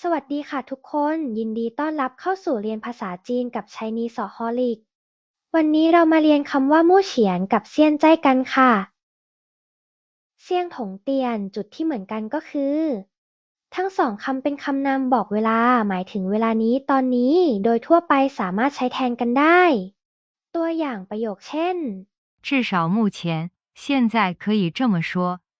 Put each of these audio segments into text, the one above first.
สวัสดีค่ะทุกคน ยินดีต้อนรับเข้าสู่เรียนภาษาจีนกับ Chinese Holic วันนี้เรามาเรียนคำว่ามู่เฉียนกับเซี่ยนใจายกันค่ะ เซี่ยงถงเตียนจุดที่เหมือนกันก็คือ ทั้งสองคำเป็นคำนามบอกเวลา หมายถึงเวลานี้ตอนนี้ โดยทั่วไปสามารถใช้แทนกันได้ ตัวอย่างประโยคเช่น 至少目前，现在可以这么说，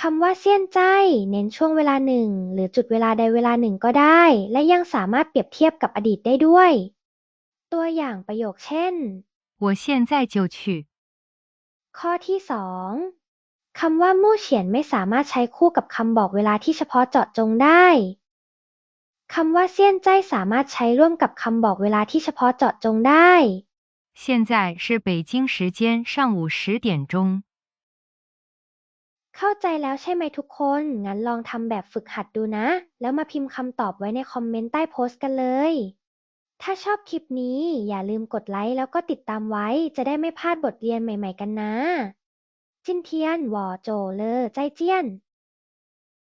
คำว่าเซี่ยนใจายเน้นช่วงเวลาหนึ่ง หรือจุดเวลาใดเวลาหนึ่งก็ได้ และยังสามารถเปรียบเทียบกับอดีตได้ด้วย ตัวอย่างประโยคเช่น 我现在就去。 ข้อที่สองคำว่ามู่เฉียนไม่สามารถใช้คู่กับคำบอกเวลาที่เฉพาะเจาะจงได้คำว่าเซี่ยนใจายสามารถใช้ร่วมกับคำบอกเวลาที่เฉพาะเจาะจงได้ 现在是北京时间上午十点钟。 เข้าใจแล้วใช่ไหมทุกคน งั้นลองทำแบบฝึกหัดดูนะ แล้วมาพิมพ์คำตอบไว้ในคอมเมนต์ใต้โพสต์กันเลย ถ้าชอบคลิปนี้อย่าลืมกดไลค์แล้วก็ติดตามไว้ จะได้ไม่พลาดบทเรียนใหม่ ๆ กันนะ จินเทียน หวอโจเลอ ใจเจี้ยน